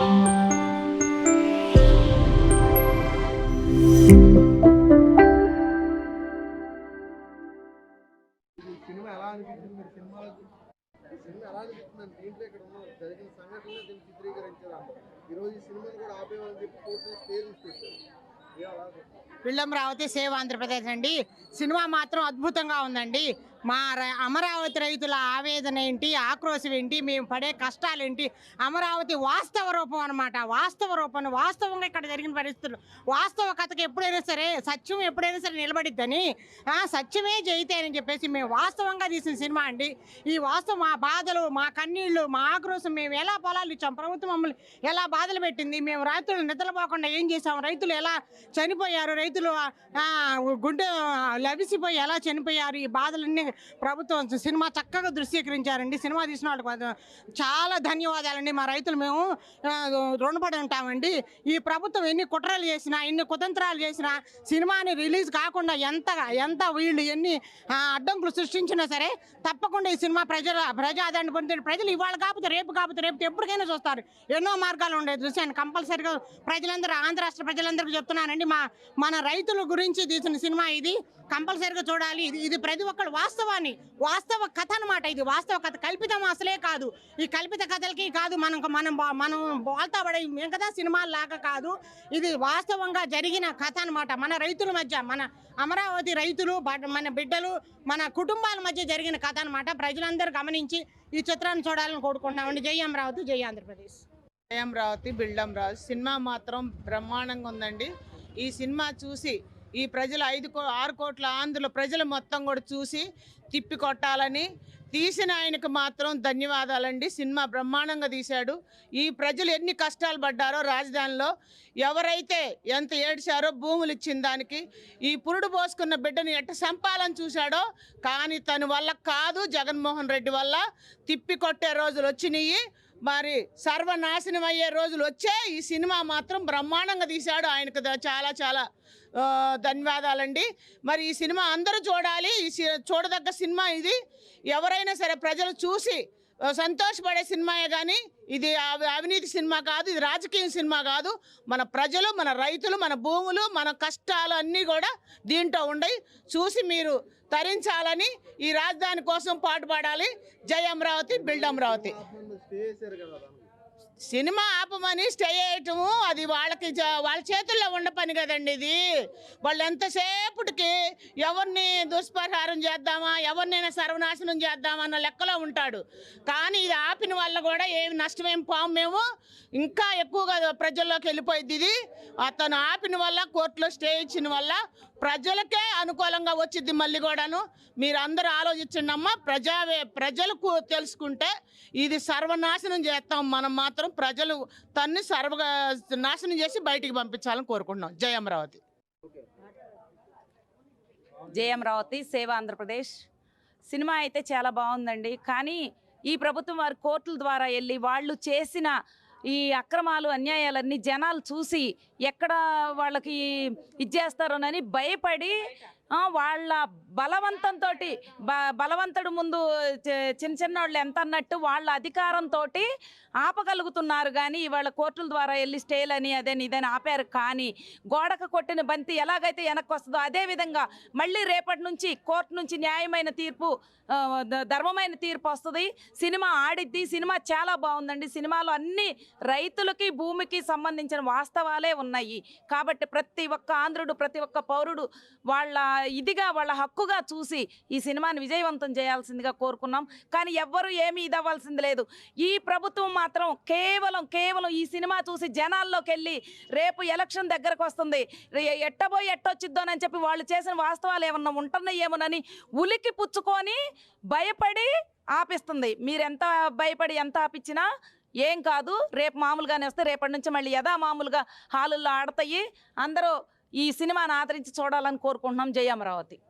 ఈ రావతి సేవ సేవ్ ఆంధ్రప్రదేశ్ అండి సినిమా మాత్రం అద్భుతంగా ఉందండి మా అమరావతి రైతుల ఆవేదన ఏంటి ఆక్రోశం ఏంటి మేము పడే కష్టాలు ఏంటి? అమరావతి వాస్తవ రూపం అనమాట వాస్తవ రూపం వాస్తవంగా ఇక్కడ జరిగిన పరిస్థితులు. వాస్తవ కథకు ఎప్పుడైనా సరే సత్యం ఎప్పుడైనా సరే నిలబడిద్దని సత్యమే జయితే అని చెప్పేసి మేము వాస్తవంగా తీసిన సినిమా అండి. ఈ వాస్తవం మా బాధలు మా కన్నీళ్ళు మా ఆక్రోశం మేము ఎలా పొలాలు ఇచ్చాం ప్రభుత్వం మమ్మల్ని ఎలా బాధలు పెట్టింది మేము రైతులు నిద్రపోకుండా ఏం చేసాం రైతులు ఎలా చనిపోయారు రైతులు గుండె లభిసిపోయి ఎలా చనిపోయారు ఈ బాధలన్నీ ప్రభుత్వం సినిమా చక్కగా దృశ్యీకరించారండి. సినిమా తీసిన వాళ్ళకి చాలా ధన్యవాదాలండి. మా రైతులు మేము రుణపడి ఉంటామండి. ఈ ప్రభుత్వం ఎన్ని కుట్రలు చేసినా ఎన్ని కుతంత్రాలు చేసినా సినిమాని రిలీజ్ కాకుండా ఎంతగా ఎంత వీళ్ళు ఎన్ని అడ్డంకులు సృష్టించినా సరే తప్పకుండా ఈ సినిమా ప్రజల ప్రజాదరణ పొందుతుంది ప్రజలు ఇవాళ కాకపోతే రేపు కాకపోతే రేపు ఎప్పటికైనా చూస్తారు. ఎన్నో మార్గాలు ఉండే దృశ్యాన్ని కంపల్సరిగా ప్రజలందరూ ఆంధ్ర రాష్ట్ర ప్రజలందరికీ చెప్తున్నానండి. మా మన రైతుల గురించి తీసిన సినిమా ఇది. కంపల్సరిగా చూడాలి. ఇది ఇది ప్రతి ఒక్కరు వాస్తవాన్ని వాస్తవ కథ అనమాట ఇది. వాస్తవ కథ. కల్పితం అసలే కాదు. ఈ కల్పిత కథలకి కాదు మనం మనం మనం బోల్తా పడే మేము కదా సినిమాలు లాగా కాదు. ఇది వాస్తవంగా జరిగిన కథ అనమాట మన రైతుల మధ్య మన అమరావతి రైతులు బ- మన బిడ్డలు మన కుటుంబాల మధ్య జరిగిన కథ అనమాట ప్రజలందరూ గమనించి ఈ చిత్రాన్ని చూడాలని కోరుకుంటున్నామండి జై అమరావతి జై ఆంధ్రప్రదేశ్. అమరావతి బిల్డమ్ రాజు. సినిమా మాత్రం బ్రహ్మాండంగా ఉందండి. ఈ సినిమా చూసి ఈ ప్రజలు ఐదు కో ఆరు కోట్ల ఆంధ్రుల ప్రజలు మొత్తం కూడా చూసి తిప్పి కొట్టాలని తీసిన ఆయనకు మాత్రం ధన్యవాదాలండి. సినిమా బ్రహ్మాండంగా తీశాడు. ఈ ప్రజలు ఎన్ని కష్టాలు పడ్డారో రాజధానిలో ఎవరైతే ఎంత ఏడ్చారో భూములు ఇచ్చిన దానికి ఈ పురుడు పోసుకున్న బిడ్డను ఎట్ట సంపాలని చూశాడో కానీ తన వల్ల కాదు. జగన్మోహన్ రెడ్డి వల్ల తిప్పి కొట్టే రోజులు వచ్చినాయి. మరి సర్వనాశనం అయ్యే రోజులు వచ్చే ఈ సినిమా మాత్రం బ్రహ్మాండంగా తీశాడు. ఆయనకు చాలా చాలా ధన్యవాదాలండి. మరి ఈ సినిమా అందరూ చూడాలి. ఈ సి- చూడదగ్గ సినిమా ఇది. ఎవరైనా సరే ప్రజలు చూసి సంతోషపడే సినిమాయే కానీ ఇది అవి- అవినీతి సినిమా కాదు ఇది రాజకీయ సినిమా కాదు. మన ప్రజలు మన రైతులు మన భూములు మన కష్టాలు అన్నీ కూడా దీంట్లో ఉండయి. చూసి మీరు తరించాలని ఈ రాజధాని కోసం పాటుపడాలి. జయ అమరావతి బిల్డ్ అమరావతి స్టే చేశారు కదా దానికి సినిమా ఆపమని స్టే చేయటము అది వాళ్ళకి వాళ్ళ చేతుల్లో ఉండ పని కదండి ఇది. వాళ్ళు ఎంతసేపటికి ఎవరిని దుష్పరిహారం చేద్దామా ఎవరినైనా సర్వనాశనం చేద్దామా అన్న లెక్కలో ఉంటాడు. కానీ ఇది ఆపిన వల్ల కూడా ఏమి నష్టమేం పాము మేము. ఇంకా ఎక్కువగా ప్రజల్లోకి వెళ్ళిపోయింది ఇది. అతను ఆపిన వల్ల కోర్టులో స్టే ఇచ్చిన వల్ల ప్రజలకే అనుకూలంగా వచ్చింది మళ్ళీ కూడాను. మీరు అందరూ ఆలోచించండి ప్రజావే ప్రజలకు తెలుసుకుంటే ఇది సర్వనాశనం చేస్తాం. మనం మాత్రం ప్రజలు తన్ని సర్వ నాశనం చేసి బయటికి పంపించాలని కోరుకుంటున్నాం. జయ అమరావతి. జయ అమరావతి సేవ ఆంధ్రప్రదేశ్. సినిమా అయితే చాలా బాగుందండి. కానీ ఈ ప్రభుత్వం వారి కోర్టుల ద్వారా వెళ్ళి వాళ్ళు చేసిన ఈ అక్రమాలు అన్యాయాలన్నీ జనాలు చూసి ఎక్కడ వాళ్ళకి ఇచ్చేస్తారోనని భయపడి వాళ్ళ బలవంతంతో బ బలవంతుడు ముందు చిన్న చిన్న వాళ్ళు ఎంత అన్నట్టు వాళ్ళ అధికారంతో ఆపగలుగుతున్నారు కానీ ఇవాళ కోర్టుల ద్వారా వెళ్ళి స్టేలని అదేని అదని ఇదని ఆపారు. కానీ గోడకు కొట్టిన బంతి ఎలాగైతే వెనక్కి వస్తుందో అదే విధంగా మళ్ళీ రేపటి నుంచి కోర్టు నుంచి న్యాయమైన తీర్పు ధర్మమైన తీర్పు వస్తుంది. సినిమా ఆడిద్ది. సినిమా చాలా బాగుందండి. సినిమాలో అన్ని రైతులకి భూమికి సంబంధించిన వాస్తవాలే ఉన్నాయి. కాబట్టి ప్రతి ఒక్క ఆంధ్రుడు ప్రతి ఒక్క పౌరుడు వాళ్ళ ఇదిగా వాళ్ళ హక్కుగా చూసి ఈ సినిమాని విజయవంతం చేయాల్సిందిగా కోరుకున్నాం. కానీ ఎవ్వరూ ఏమీ ఇదవ్వాల్సింది లేదు. ఈ ప్రభుత్వం మాత్రం కేవలం కేవలం ఈ సినిమా చూసి జనాల్లోకి వెళ్ళి రేపు ఎలక్షన్ దగ్గరకు వస్తుంది. ఎట్టబోయి ఎట్టొచ్చిద్దోనని చెప్పి వాళ్ళు చేసిన వాస్తవాలు ఏమన్నా ఉంటున్నాయేమోనని ఉలికి పుచ్చుకొని భయపడి ఆపిస్తుంది. మీరెంత భయపడి ఎంత ఆపించినా ఏం కాదు. రేపు మామూలుగానే వస్తే రేపటి నుంచి మళ్ళీ యథా మామూలుగా హాలుల్లో ఆడతాయి. అందరూ ఈ సినిమాను ఆదరించి చూడాలని కోరుకుంటున్నాం. జయ అమరావతి.